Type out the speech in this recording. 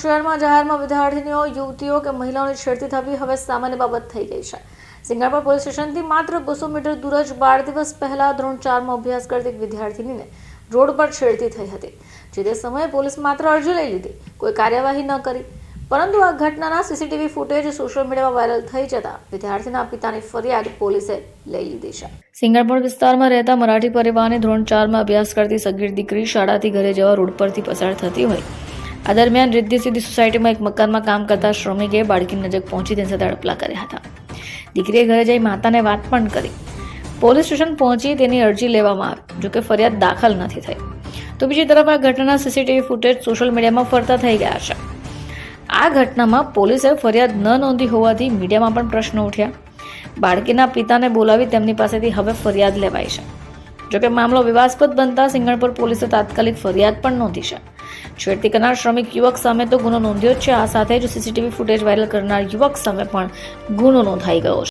શહેરમાં જાહેરમાં વિદ્યાર્થીનીઓ, યુવતીઓ કે મહિલાઓની છેડતી થવી હવે સામાન્ય બાબત થઈ ગઈ છે. સિંગાપોર પોલીસ સ્ટેશનથી માત્ર બસો મીટર દૂર જ બાર દિવસ પહેલા ધોરણ ચારમાં અભ્યાસ કરતી વિદ્યાર્થીનીને રોડ પર છેડતી થઈ હતી, જે તે સમયે પોલીસ માત્ર અરજી લઈ લીધી, કોઈ કાર્યવાહી ન કરી. પરંતુ આ ઘટનાના સીસીટીવી ફૂટેજ સોશિયલ મીડિયામાં વાયરલ થઈ જતા વિદ્યાર્થીના પિતાની ફરિયાદ પોલીસે લઈ લીધી છે. સિંગાપોર વિસ્તારમાં રહેતા મરાઠી પરિવારને ધોરણ ચારમાં અભ્યાસ કરતી સગીર દીકરી શાળાથી ઘરે જવા રોડ પરથી પસાર થતી હોય. આ દરમિયાન રિદ્ધિ સિદ્ધિ સોસાયટીમાં એક મકાનમાં કામ કરતા શ્રમિકે બાળકીની નજીક પહોંચી તેની સાથે અડપલા કર્યા હતા. દીકરીએ ઘરે જઈ માતાને વાત પણ કરી. પોલીસ સ્ટેશન પહોંચી તેની અરજી લેવામાં આવી, જોકે ફરિયાદ દાખલ નથી થઈ. તો બીજી તરફ આ ઘટના સીસીટીવી ફૂટેજ સોશિયલ મીડિયામાં ફરતા થઈ ગયા છે. આ ઘટનામાં પોલીસે ફરિયાદ ન નોંધી હોવાથી મીડિયામાં પણ પ્રશ્નો ઉઠ્યા. બાળકીના પિતાને બોલાવી તેમની પાસેથી હવે ફરિયાદ લેવાઈ છે. જોકે મામલો વિવાદસ્પદ બનતા સિંગણપુર પોલીસે તાત્કાલિક ફરિયાદ પણ નોંધી છે. છેડતી કરનાર શ્રમિક યુવક સામે તો ગુનો નોંધ્યો છે. આ સાથે જ સીસીટીવી ફૂટેજ વાયરલ કરનાર યુવક સામે પણ ગુનો નોંધાઈ ગયો છે.